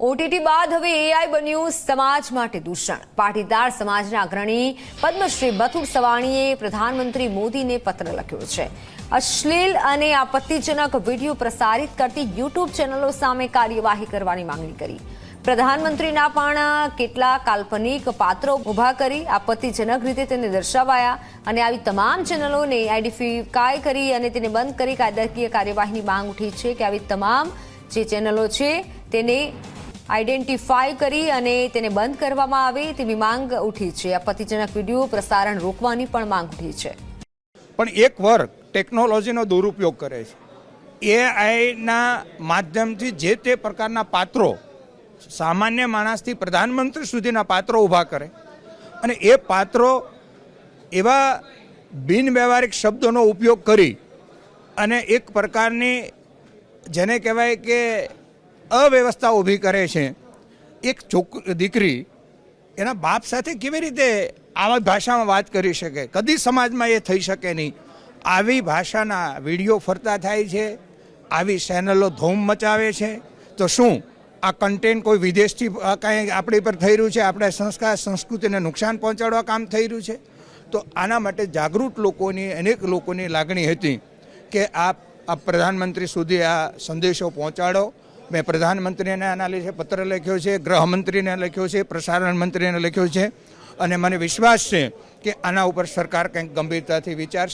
OTT બાદ હવે AI બન્યું સમાજ માટે દૂષણ. પાટીદાર સમાજના અગ્રણી પદ્મશ્રી બથુર સવાણીએ પ્રધાનમંત્રી મોદીને પત્ર લખ્યો છે. અશ્લીલ અને આપત્તિજનક વીડિયો પ્રસારિત કરતી યુટ્યુબ ચેનલો સામે કાર્યવાહી કરવાની માંગણી કરી. પ્રધાનમંત્રીના પણ કેટલા કાલ્પનિક પાત્રો ઊભા કરી આપત્તિજનક રીતે તેને દર્શાવાયા અને આવી તમામ ચેનલોને આઈડેન્ટિફાય કરી અને તેને બંધ કરી કાયદાકીય કાર્યવાહીની માંગ ઉઠી છે કે આવી તમામ જે ચેનલો છે તેને આઈડેન્ટિફાઈ કરી અને તેને બંધ કરવામાં આવે તેવી માંગ ઉઠી છે. આપત્તિજનક વીડિયો પ્રસારણ રોકવાની પણ માંગ ઉઠી છે. પણ એક વર્ગ ટેકનોલોજીનો દુરુપયોગ કરે છે. એઆઈના માધ્યમથી જે તે પ્રકારના પાત્રો સામાન્ય માણસથી પ્રધાનમંત્રી સુધીના પાત્રો ઊભા કરે અને એ પાત્રો એવા બિનવ્યવહારિક શબ્દોનો ઉપયોગ કરી અને એક પ્રકારની જેને કહેવાય કે અવ્યવસ્થા ઊભી કરે છે. એક છોક દીકરી એના બાપ સાથે કેવી રીતે આવા ભાષામાં વાત કરી શકે? કદી સમાજમાં એ થઈ શકે નહીં. આવી ભાષાના વીડિયો ફરતા થાય છે, આવી ચેનલો ધૂમ મચાવે છે. તો શું આ કન્ટેન્ટ કોઈ વિદેશથી કાંઈ આપણી પર થઈ રહ્યું છે? આપણે સંસ્કાર, સંસ્કૃતિને નુકસાન પહોંચાડવા કામ થઈ રહ્યું છે? તો આના માટે જાગૃત લોકોની, અનેક લોકોની લાગણી હતી કે આપ પ્રધાનમંત્રી સુધી આ સંદેશો પહોંચાડો. મેં પ્રધાનમંત્રીને આના લીધે પત્ર લખ્યો છે, ગૃહમંત્રીને લખ્યો છે, પ્રસારણ મંત્રીને લખ્યો છે અને મને વિશ્વાસ છે કે આના ઉપર સરકાર કંઈક ગંભીરતાથી વિચારશે.